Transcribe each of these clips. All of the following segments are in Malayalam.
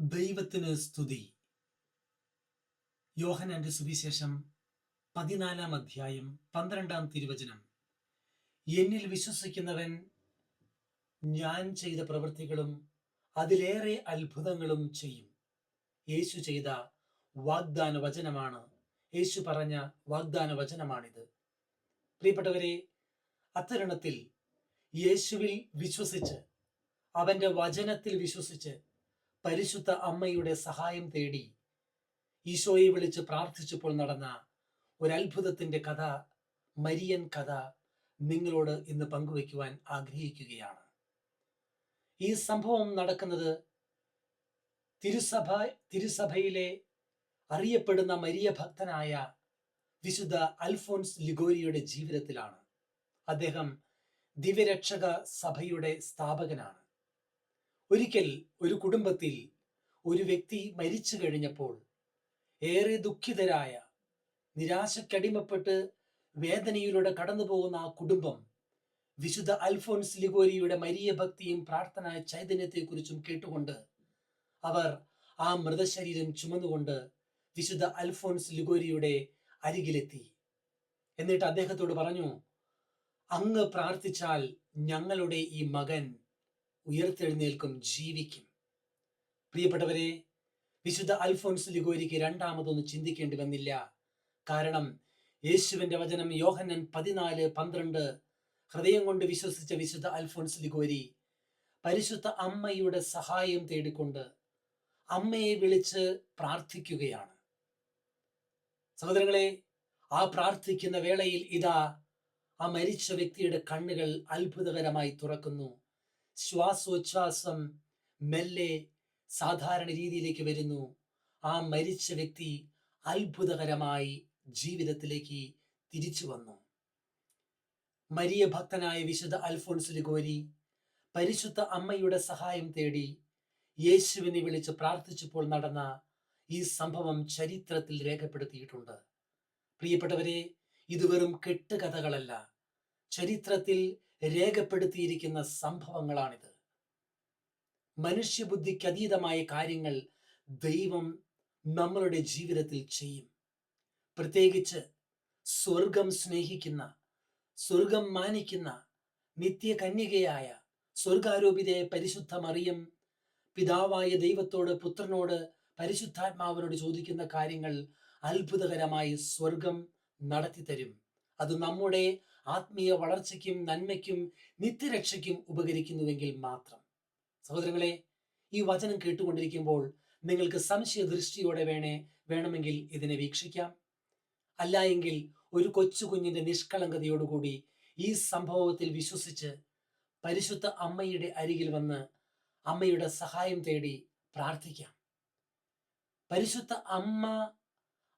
ദൈവത്തിന് സ്തുതി. യോഹനാന്റെ സുവിശേഷം പതിനാലാം അധ്യായം പന്ത്രണ്ടാം തിരുവചനം. എന്നിൽ വിശ്വസിക്കുന്നവൻ ഞാൻ ചെയ്ത പ്രവൃത്തികളും അതിലേറെ അത്ഭുതങ്ങളും ചെയ്യും. യേശു ചെയ്ത വാഗ്ദാന വചനമാണ് യേശു പറഞ്ഞ വാഗ്ദാന വചനമാണിത് പ്രിയപ്പെട്ടവരെ അത്തരുണത്തിൽ യേശുവിൽ വിശ്വസിച്ച് അവന്റെ വചനത്തിൽ വിശ്വസിച്ച് പരിശുദ്ധ അമ്മയുടെ സഹായം തേടി ഈശോയെ വിളിച്ച് പ്രാർത്ഥിച്ചപ്പോൾ നടന്ന ഒരു അത്ഭുതത്തിന്റെ കഥ മരിയൻ കഥ നിങ്ങളോട് ഇന്ന് പങ്കുവയ്ക്കുവാൻ ആഗ്രഹിക്കുകയാണ്. ഈ സംഭവം നടക്കുന്നത് തിരുസഭ തിരുസഭയിലെ അറിയപ്പെടുന്ന മരിയ ഭക്തനായ വിശുദ്ധ അൽഫോൻസ് ലിഗോരിയുടെ ജീവിതത്തിലാണ്. അദ്ദേഹം ദിവ്യരക്ഷക സഭയുടെ സ്ഥാപകനാണ്. ഒരിക്കൽ ഒരു കുടുംബത്തിൽ ഒരു വ്യക്തി മരിച്ചു കഴിഞ്ഞപ്പോൾ ഏറെ ദുഃഖിതരായ നിരാശക്കടിമപ്പെട്ട് വേദനയിലൂടെ കടന്നു പോകുന്ന ആ കുടുംബം വിശുദ്ധ അൽഫോൻസ് ലിഗോരിയുടെ മരിയ ഭക്തിയും പ്രാർത്ഥന ചൈതന്യത്തെക്കുറിച്ചും കേട്ടുകൊണ്ട് അവർ ആ മൃതശരീരം ചുമന്നുകൊണ്ട് വിശുദ്ധ അൽഫോൻസ് ലിഗോരിയുടെ അരികിലെത്തി. എന്നിട്ട് അദ്ദേഹത്തോട് പറഞ്ഞു അങ്ങ് പ്രാർത്ഥിച്ചാൽ ഞങ്ങളുടെ ഈ മകൻ ഉയർത്തെഴുന്നേൽക്കും ജീവിക്കും. പ്രിയപ്പെട്ടവരെ വിശുദ്ധ അൽഫോൻസ് ലിഗോരിക്ക് രണ്ടാമതൊന്നും ചിന്തിക്കേണ്ടി വന്നില്ല. കാരണം യേശുവിന്റെ വചനം യോഹന്നൻ പതിനാല് പന്ത്രണ്ട് ഹൃദയം കൊണ്ട് വിശ്വസിച്ച വിശുദ്ധ അൽഫോൻസ് ലിഗോരി പരിശുദ്ധ അമ്മയുടെ സഹായം തേടിക്കൊണ്ട് അമ്മയെ വിളിച്ച് പ്രാർത്ഥിക്കുകയാണ്. സഹോദരങ്ങളെ ആ പ്രാർത്ഥിക്കുന്ന വേളയിൽ ഇതാ ആ മരിച്ച വ്യക്തിയുടെ കണ്ണുകൾ അത്ഭുതകരമായി തുറക്കുന്നു. ശ്വാസോച്ഛ്വാസം മെല്ലെ സാധാരണ രീതിയിലേക്ക് വരുന്നു. ആ മരിച്ച വ്യക്തി അത്ഭുതകരമായി ജീവിതത്തിലേക്ക് തിരിച്ചു വന്നു. മരിയ ഭക്തനായ വിശുദ്ധ അൽഫോൺസ് ലിഗോരി പരിശുദ്ധ അമ്മയുടെ സഹായം തേടി യേശുവിനെ വിളിച്ച് പ്രാർത്ഥിച്ചപ്പോൾ നടന്ന ഈ സംഭവം ചരിത്രത്തിൽ രേഖപ്പെടുത്തിയിട്ടുണ്ട്. പ്രിയപ്പെട്ടവരെ ഇത് വെറും കെട്ടുകഥകളല്ല. ചരിത്രത്തിൽ രേഖപ്പെടുത്തിയിരിക്കുന്ന സംഭവങ്ങളാണിത്. മനുഷ്യബുദ്ധിക്ക് അതീതമായ കാര്യങ്ങൾ ദൈവം നമ്മളുടെ ജീവിതത്തിൽ ചെയ്യും. പ്രത്യേകിച്ച് സ്വർഗം സ്നേഹിക്കുന്ന സ്വർഗം മാനിക്കുന്ന നിത്യകന്യകയായ സ്വർഗാരോപിതയെ പരിശുദ്ധ മറിയം പിതാവായ ദൈവത്തോട് പുത്രനോട് പരിശുദ്ധാത്മാവിനോട് ചോദിക്കുന്ന കാര്യങ്ങൾ അത്ഭുതകരമായി സ്വർഗം നടത്തി തരും അത് നമ്മുടെ ആത്മീയ വളർച്ചയ്ക്കും നന്മയ്ക്കും നിത്യരക്ഷയ്ക്കും ഉപകരിക്കുന്നുവെങ്കിൽ മാത്രം. സഹോദരങ്ങളെ ഈ വചനം കേട്ടുകൊണ്ടിരിക്കുമ്പോൾ നിങ്ങൾക്ക് സംശയ ദൃഷ്ടിയോടെ വേണേ വേണമെങ്കിൽ ഇതിനെ വീക്ഷിക്കാം. അല്ല എങ്കിൽ ഒരു കൊച്ചു കുഞ്ഞിന്റെ നിഷ്കളങ്കതയോടുകൂടി ഈ സംഭവത്തിൽ വിശ്വസിച്ച് പരിശുദ്ധ അമ്മയുടെ അരികിൽ വന്ന് അമ്മയുടെ സഹായം തേടി പ്രാർത്ഥിക്കാം. പരിശുദ്ധ അമ്മ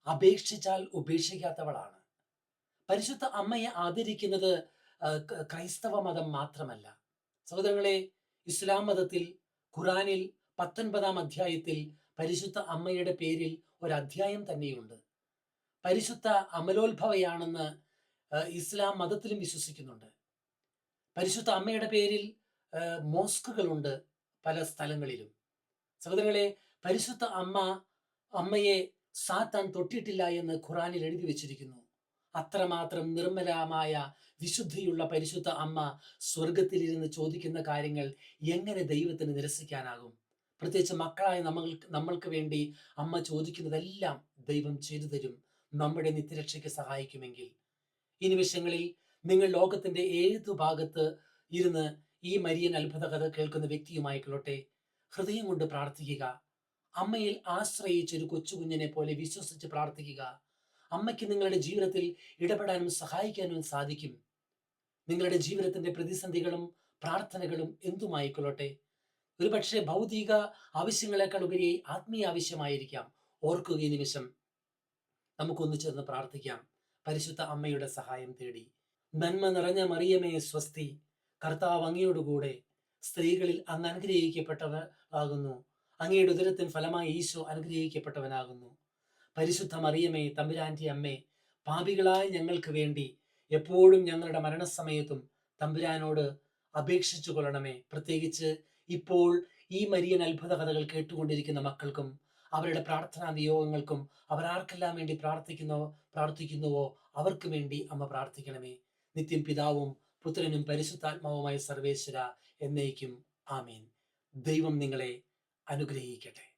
അപേക്ഷിച്ചാൽ ഉപേക്ഷിക്കാത്തവളാണ്. പരിശുദ്ധ അമ്മയെ ആദരിക്കുന്നത് ക്രൈസ്തവ മതം മാത്രമല്ല. സഹോദരങ്ങളെ ഇസ്ലാം മതത്തിൽ ഖുറാനിൽ പത്തൊൻപതാം അധ്യായത്തിൽ പരിശുദ്ധ അമ്മയുടെ പേരിൽ ഒരു അധ്യായം തന്നെയുണ്ട്. പരിശുദ്ധ അമലോത്ഭവയാണെന്ന് ഇസ്ലാം മതത്തിലും വിശ്വസിക്കുന്നുണ്ട്. പരിശുദ്ധ അമ്മയുടെ പേരിൽ മോസ്കുകളുണ്ട് പല സ്ഥലങ്ങളിലും. സഹോദരങ്ങളെ പരിശുദ്ധ അമ്മ അമ്മയെ സാത്താൻ തൊട്ടിട്ടില്ല എന്ന് ഖുറാനിൽ എഴുതി വെച്ചിരിക്കുന്നു. അത്രമാത്രം നിർമ്മലമായ വിശുദ്ധിയുള്ള പരിശുദ്ധ അമ്മ സ്വർഗത്തിലിരുന്ന് ചോദിക്കുന്ന കാര്യങ്ങൾ എങ്ങനെ ദൈവത്തിന് നിരസിക്കാനാകും? പ്രത്യേകിച്ച് മക്കളായ നമ്മൾ നമ്മൾക്ക് വേണ്ടി അമ്മ ചോദിക്കുന്നതെല്ലാം ദൈവം ചെയ്തു തരും നമ്മുടെ നിത്യരക്ഷയ്ക്ക് സഹായിക്കുമെങ്കിൽ. ഈ നിമിഷങ്ങളിൽ നിങ്ങൾ ലോകത്തിന്റെ ഏതു ഭാഗത്ത് ഇരുന്ന് ഈ മരിയൻ അത്ഭുത കഥ കേൾക്കുന്ന വ്യക്തിയുമായിക്കൊള്ളട്ടെ. ഹൃദയം കൊണ്ട് പ്രാർത്ഥിക്കുക. അമ്മയിൽ ആശ്രയിച്ച് ഒരു കൊച്ചുകുഞ്ഞിനെ പോലെ വിശ്വസിച്ച് പ്രാർത്ഥിക്കുക. അമ്മയ്ക്ക് നിങ്ങളുടെ ജീവിതത്തിൽ ഇടപെടാനും സഹായിക്കാനും സാധിക്കും. നിങ്ങളുടെ ജീവിതത്തിന്റെ പ്രതിസന്ധികളും പ്രാർത്ഥനകളും എന്തുമായിക്കൊള്ളട്ടെ? ഒരുപക്ഷെ ഭൗതിക ആവശ്യങ്ങളെക്കാൾ ഉപരി ആത്മീയ ആവശ്യമായിരിക്കാം. ഓർക്കുക ഈ നിമിഷം. നമുക്കൊന്നു ചേർന്ന് പ്രാർത്ഥിക്കാം. പരിശുദ്ധ അമ്മയുടെ സഹായം തേടി. നന്മ നിറഞ്ഞ മറിയമേ സ്വസ്തി. കർത്താവ് അങ്ങയോടുകൂടെ സ്ത്രീകളിൽ അങ്ങ് അനുഗ്രഹിക്കപ്പെട്ടവ ആകുന്നു. അങ്ങയുടെ ഉദരത്തിന് ഫലമായി ഈശോ അനുഗ്രഹിക്കപ്പെട്ടവനാകുന്നു. പരിശുദ്ധ മറിയമേ തമ്പുരാന്റെ അമ്മേ പാപികളായ ഞങ്ങൾക്ക് വേണ്ടി എപ്പോഴും ഞങ്ങളുടെ മരണസമയത്തും തമ്പുരാനോട് അപേക്ഷിച്ചു കൊള്ളണമേ. പ്രത്യേകിച്ച് ഇപ്പോൾ ഈ മരിയൻ അത്ഭുത കഥകൾ കേട്ടുകൊണ്ടിരിക്കുന്ന മക്കൾക്കും അവരുടെ പ്രാർത്ഥനാ നിയോഗങ്ങൾക്കും അവർ ആർക്കെല്ലാം വേണ്ടി പ്രാർത്ഥിക്കുന്നോ പ്രാർത്ഥിക്കുന്നുവോ അവർക്ക് വേണ്ടി അമ്മ പ്രാർത്ഥിക്കണമേ. നിത്യം പിതാവും പുത്രനും പരിശുദ്ധാത്മാവുമായ സർവേശ്വര എന്നേക്കും ആമീൻ. ദൈവം നിങ്ങളെ അനുഗ്രഹിക്കട്ടെ.